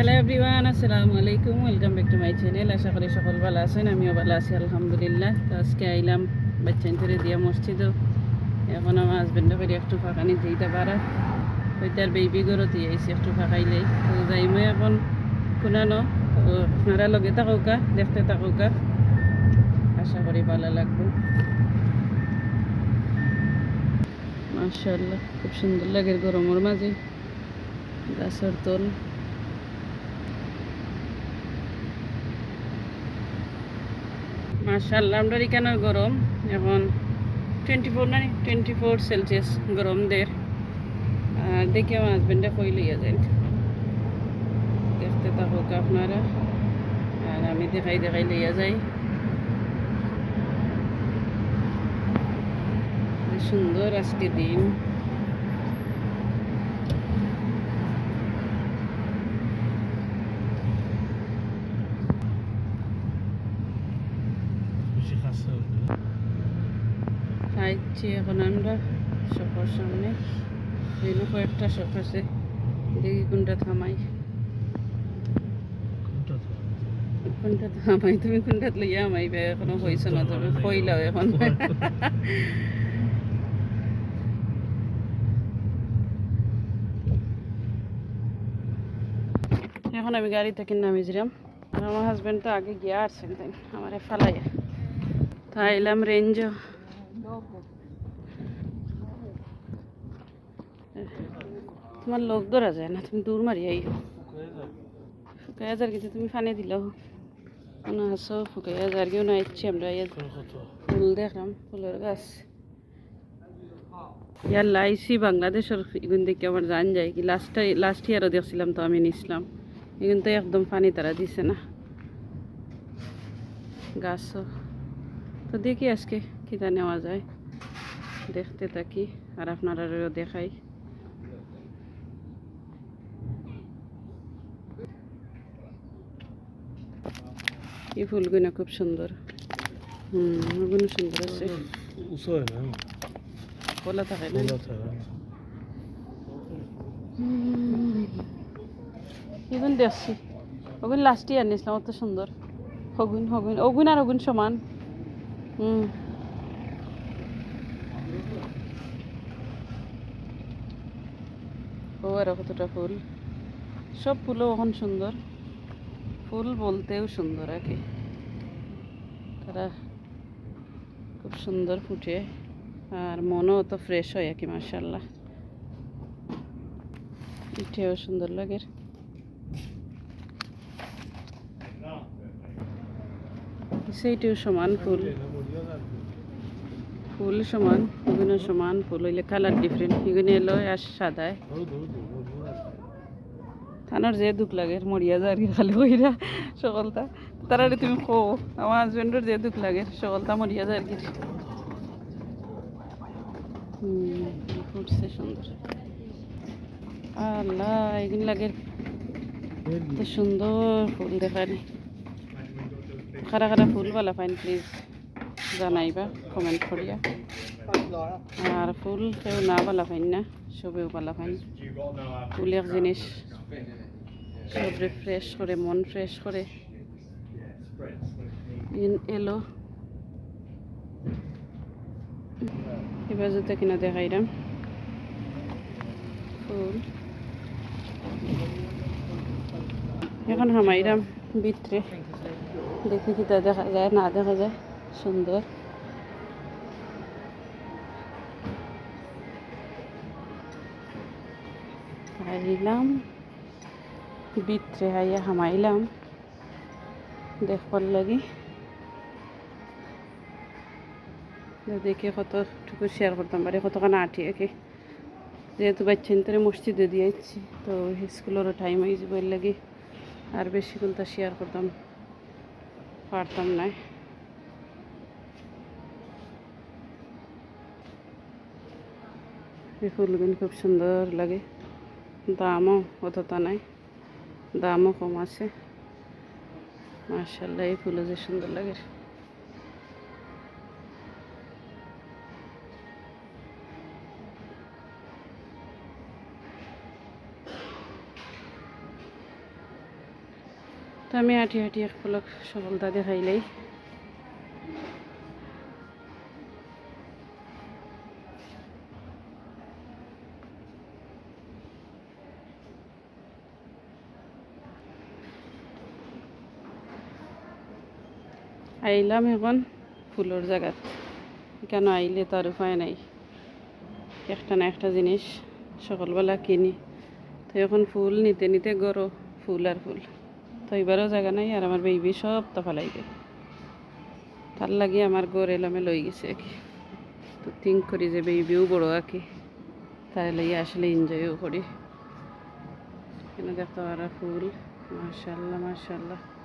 Hello everyone আসসালামু আলাইকুম welcome back to my channel আশা করি সকল ভালো আছেন, আমিও ভালো আছি, আলহামদুলিল্লাহ। তো আজকে আইলাম বাচ্চান করে দিয়া মসজিদও। এখন আমার হাজবেন্ডে করে একটু ফাঁকানি দিতে পারা। ওইটার বেবি গরত আইসি একটু ফাঁকাইলেই তো যাইমে এখন কোনানো আপনারা লগে থাকুকা দেখতে থাকুকা আশা করি ভালো লাগবে। মাশাআল্লাহ, খুব সুন্দর লাগে গরমের মাঝে। গাছের তল। মার্শাল্লাহ আমরা এখানের গরম। এখন টোয়েন্টি ফোর না টোয়েন্টি ফোর সেলসিয়াস গরম দের। আর দেখি আমার হাজব্যান্ডে কই লইয়া যায়। দেখতে থাকুক আপনারা। আর আমি দেখাই দেখাই লইয়া যাই। সুন্দর আজকে দিন। খাইছি এখন আমরা শপের সামনে। এখানে কয়েকটা শপ আছে। দেখি কোনটা থামাই। কোনটা থামাই? তুমি কোনটা লইয়া আমাইবে? এখনও হয়েছে না তবে কইলাও এখন। এখন আমি গাড়ি থেকে নামিছিলাম আর আমার হাজব্যান্ড তো আগে গিয়ে আসছেন তাই আমার ফালাই তা এলাম তোমার লোক ধরা যায় না তুমি দূর মারি আই ফুকাই হাজার কিছু তুমি ফানে দিল মনে আছো ফুকাই হাজার কেউ না ইচ্ছি আমরা ফুল দেখলাম ফুলের গাছ। ইয়ার লাইসি বাংলাদেশের এগুন দেখে আমার জান যায় কি লাস্ট লাস্ট ইয়ারও দেখছিলাম তো আমি নিছিলাম। এগুন তো একদম পানি তারা দিছে না। গাছও। তো দেখি আজকে কিতা নেওয়া যায়। দেখতে থাকি আর আপনারাও দেখাই। এই ফুলগুলো খুব সুন্দর। হুম ওগুলো সুন্দর আছে। খোলা থাকে না? এগুন দেখছি। ওগুন লাস্ট ইয়ার নিছিলাম অত সুন্দর। হগুন হগুন ওগুন আর ওগুন সমান। হুম। ও আরও কতটা ফুল। সব ফুলও এখন সুন্দর। ফুল বলতেও সুন্দর আর কি তারা খুব সুন্দর ফুটে, আর মনও তো ফ্রেশ হয় আর কি মার্শাল্লাহ পিঠেও সুন্দর লাগে। সেইটাও সমান ফুল। ফুল সমান এগুলো সমান ফুল, হইলে কালার ডিফারেন্ট এগুলো এলো আর সাদায়। থানার যে দুঃখ লাগে মরিয়া যায় খালি কইরা সকলটা। তারারে তুমি কো আমার হাজবেন্ডের যে দুঃখ লাগে, সকলটা মরিয়া যায় আর সুন্দর। লাগে। ফুল ফুল আর ফুল কেউ না বালা ফাইন না। সবেও বালা ফাইন ফুল এক জিনিস সবরে ফ্রেশ করে, মন ফ্রেশ করে। এলো। এবার যদি কিনা দেখাইলাম ফুল। এখন হামাইরাম ভিতরে। দেখি কি তা দেখা যায়, না দেখা যায়। সুন্দর। আইলাম ভিতরে হাইয়া হামাইলাম, দেখবার লাগি। দেখে কতটুকু শেয়ার করতাম পারি কতখানি আটি আর কি যেহেতু বাচ্চা ইন্তরে মসজিদে দিয়েছি তো স্কুলেরও টাইম হয়ে যাবে এর লাগি। আর বেশি কোনটা শেয়ার করতাম পারতাম না। এই ফুলগুলো খুব সুন্দর লাগে। দামও অতটা নাই, দামও কম আছে। মার্শাল্লাহ এই ফুলও যে সুন্দর লাগে। তো আমি হাঁটি হাঁটি এক পলক সফলতা দেখাইলেই আইলাম এখন ফুলের জায়গাত। কেন আইলে তার উপায় নাই। একটা না একটা জিনিস সকালবেলা কিনি। তো এখন ফুল নিতে নিতে গরো, ফুল আর ফুল। তো এবারও জায়গা নাই আর আমার বেবি সব তো ফেলাইবে তার লাগে আমার গড় এলামে লই গেছে আর কি। তো থিঙ্ক করি যে বেবিও বড় আর কি। তাই লাগে আসলে এনজয়ও করি। কেন দেখতে পারা ফুল? মার্শাল্লাহ মার্শাল্লাহ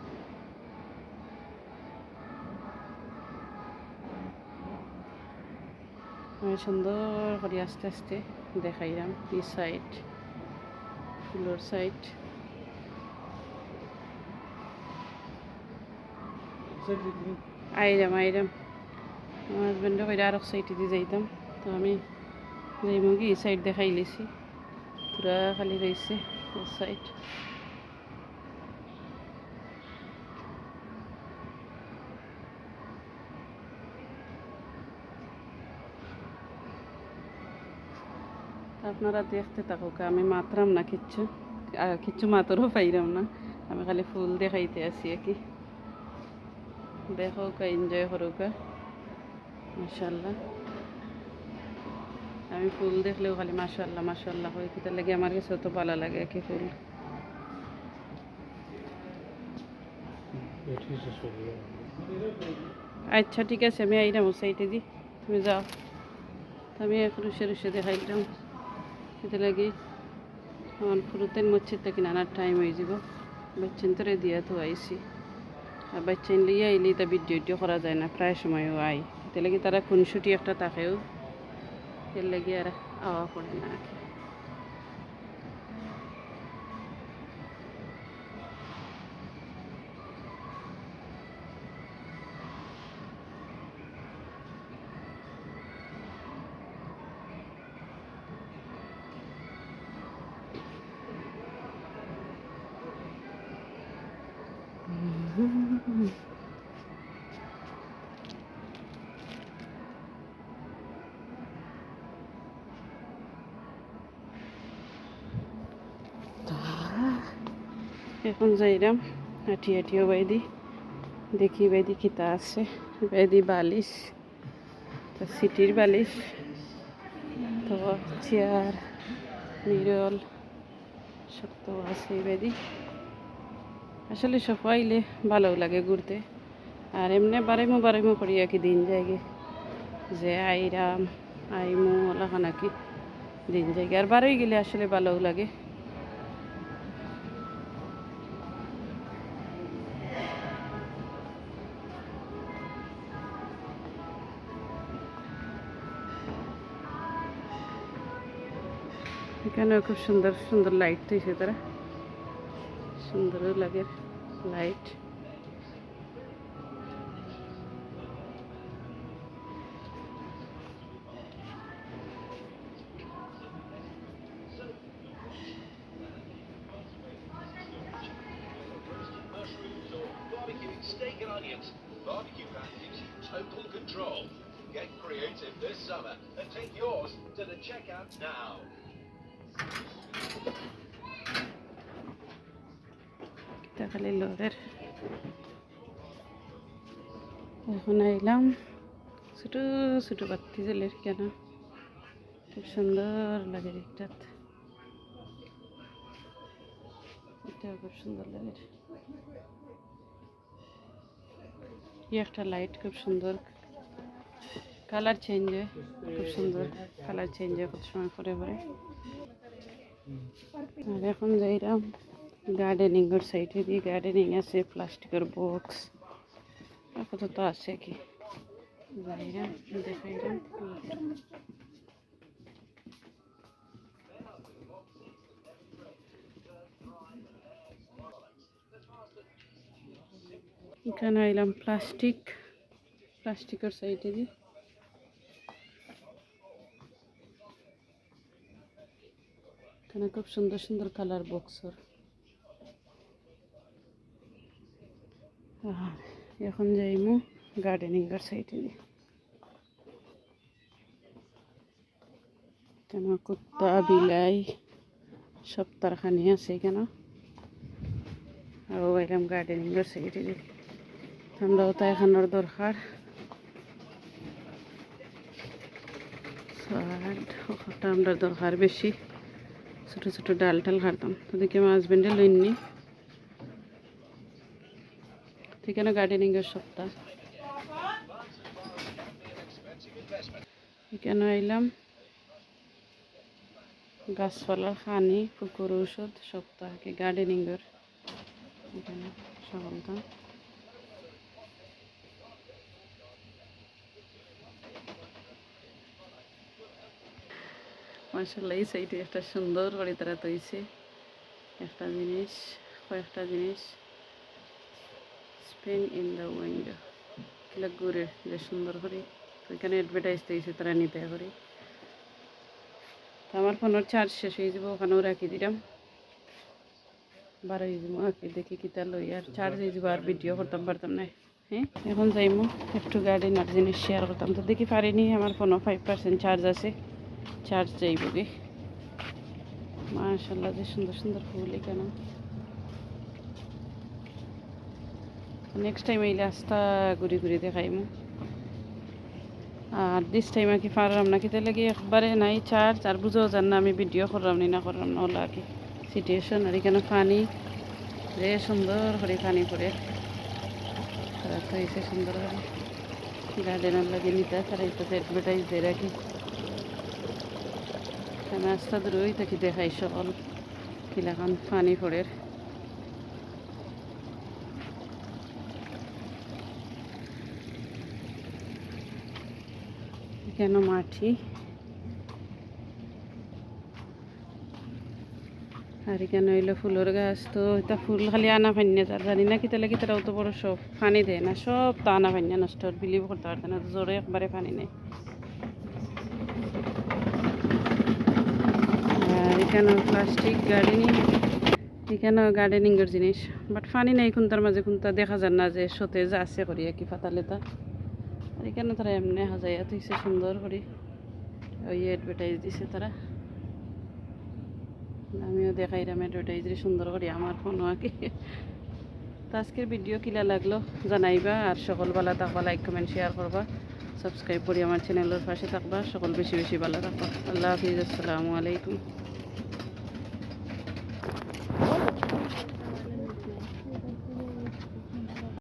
সুন্দর করে আস্তে আস্তে দেখাইলাম এই সাইড ফুলোর সাইড আইরাম আইরাম। আমার হাজব্যান্ডে কইরা আর সাইডে দিয়ে যাইতাম, তো আমি যাইমু কি এই সাইড দেখাই লিছি। পুরা খালি রয়েছে সাইড আপনারা দেখতে থাকুক, আমি মাত্রাম না, কিচ্ছু কিচ্ছু মাতরও পাইরাম না। আমি খালি ফুল দেখাইতে আর কি। দেখো এনজয় করুক মাসাল্লাহ আমি ফুল দেখলেও খালি মাসাল্লাহ মাসাল্লাহ হয় কিতার লাগে আমার কাছে তো ভালো লাগে কি ফুল। আচ্ছা ঠিক আছে, আমি আইলাম ও সাইডে দি। তুমি যাও। আমি এখন রুষে রুষে দেখাইলাম। এতে লাগে আমার ফুরুতেন ତାକି ନାନା ଟାଇମ୍ বাচ্চান তোরে দিয়া তো আইসি আর বাচ্চান লিয়ে আইলে তা ভিডিও করা যায় না প্রায় সময়ও আই এতে লাগে তারা খুনসুটি একটা থাকেও এর লাগে আর আওয়া পড়ে না আর কি। এখন যাইরাম হাঁটি হাঁটিও বাইদি দেখি বাইদি খিতা আছে। বাইদি বালিশ, তো সিটির বালিশ, তো চেয়ার, মিরল, সব তো আছে বাইদি আসলে সব আইলে ভালো লাগে ঘুরতে। আর এমনি বারাইমো বারাইমো করি আর কি দিন যায়গে যে আইরাম, আইমু ওলা নাকি দিন যায়গে আর বারোই গেলে আসলে ভালোও লাগে। এখানেও খুব সুন্দর সুন্দর লাইট দিয়েছে তারা সুন্দরও লাগে light Barbecuing steak and onions. Barbecue Van gives you total control. Get creative this summer and take yours to the checkout now. খালি লোদের এখন আইলাম ছোটো ছোটো বাতি জ্বলের কেন। খুব সুন্দর লাগে এটা খুব সুন্দর লাগে। এই একটা লাইট খুব সুন্দর। কালার চেঞ্জ হয়, খুব সুন্দর। কালার চেঞ্জ হয় কত সময় পরে পরে। আর এখন যাইরাম গার্ডেনিংয়ের সাইডে দিয়ে গার্ডেনিং আছে প্লাস্টিকের বক্স কত তো আছে কি যাইরাম দেখাইরাম এখানে আইলাম প্লাস্টিক প্লাস্টিকের সাইডে দিয়ে এখানে খুব সুন্দর সুন্দর কালার বক্সর। এখন যাইমু গার্ডেনিংয়ের সাইডে কেন কুত্তা, বিলাই, সব তারখানি আছে কেন আর এরকম গার্ডেনিংয়ের সাইডে আমরাও তো এখানোর দরকার। আমরা দরকার বেশি। ছোটো ছোটো ডাল টাল খাতাম তো দেখি আমার হাজবেন্ডে লইননি। ঠিক আছে গার্ডেনিংয়ের সপ্তাহ এখানে আইলাম? গাছপালার খানি পুকুর, ঔষধ, সপ্তাহ কি গার্ডেনিংয়ের এখানে সকলটা। মাসাল্লাহ এই সাইডে একটা সুন্দর করে তারা তৈছে। একটা জিনিস, কয়েকটা জিনিস। স্পেন ইন দ্য উইন্ডো কিলা ঘুরে, যে সুন্দর করে। এখানে অ্যাডভার্টাইজ দিয়েছে তারা নিতে করে। আমার ফোনের চার্জ শেষ হয়ে যাব, ওখানেও রাখি দিলাম। বারো হয়ে যাব, আঁকি দেখি কিতা লই আর চার্জ হয়ে যাব আর ভিডিও করতাম, পারতাম না। হ্যাঁ এখন যাইমু, একটু গাড়ি আর জিনিস শেয়ার করতাম। তো দেখি পারিনি, আমার ফোনও ফাইভ পার্সেন্ট চার্জ আছে। চার্জ যাইব গে মাশাল্লাহ যে সুন্দর সুন্দর ফুল এখানে। নেক্সট টাইম এই রাস্তা ঘুরি ঘুরি দেখাইমু। আর দিস টাইম আর কি পারলাম না, কিতে লাগে একবারে নাই চার্জ, আর বুঝাও যান না আমি ভিডিও করলাম নি না করলাম না, ওলা কি সিচুয়েশন আর এখানে পানি, রে সুন্দর করে পানি পড়ে। তারা তো এসে সুন্দর করে। গার্ডেনের লাগে নিতে এটা অ্যাডভার্টাইজ দিয়ে রাখি আমি দূরই থাকি দেখাই সকল। কিলাখান পানি পড়ে। কেন মাটি। আর এখানে হইল ফুলের গাছ। তো এটা ফুল খালি আনা ফান্যা তার জানি না কিতা লাগে তারা অত বড় সব পানি দেয় না, সব তা আনা ফান্যা নষ্ট বিলিভ করতে পারতে না জোরে একবারে পানি নেই। আর এখানে প্লাস্টিক গার্ডেনিং এখানে গার্ডেনিংয়ের জিনিস। বাট পানি নেই কোনটার মাঝে কোনটা দেখা যায় না যে সতেজ আছে করি আর কি পাতালেতা আর এখানে তারা এমনি হাজাইয়া তুইছে সুন্দর করে। ওই অ্যাডভার্টাইজ দিছে তারা। আমিও দেখাইলাম অ্যাডভার্টাইজ সুন্দর করে, আমার ফোন আঁকি। তো আজকের ভিডিও কিলা লাগল? জানাইবা আর সকলবেলা থাকবা লাইক কমেন্ট শেয়ার করবা। সাবস্ক্রাইব করি আমার চ্যানেলের পাশে থাকবা, সকল বেশি বেশি ভালো থাকবা। আল্লাহ হাফিজ, আসসালামু আলাইকুম।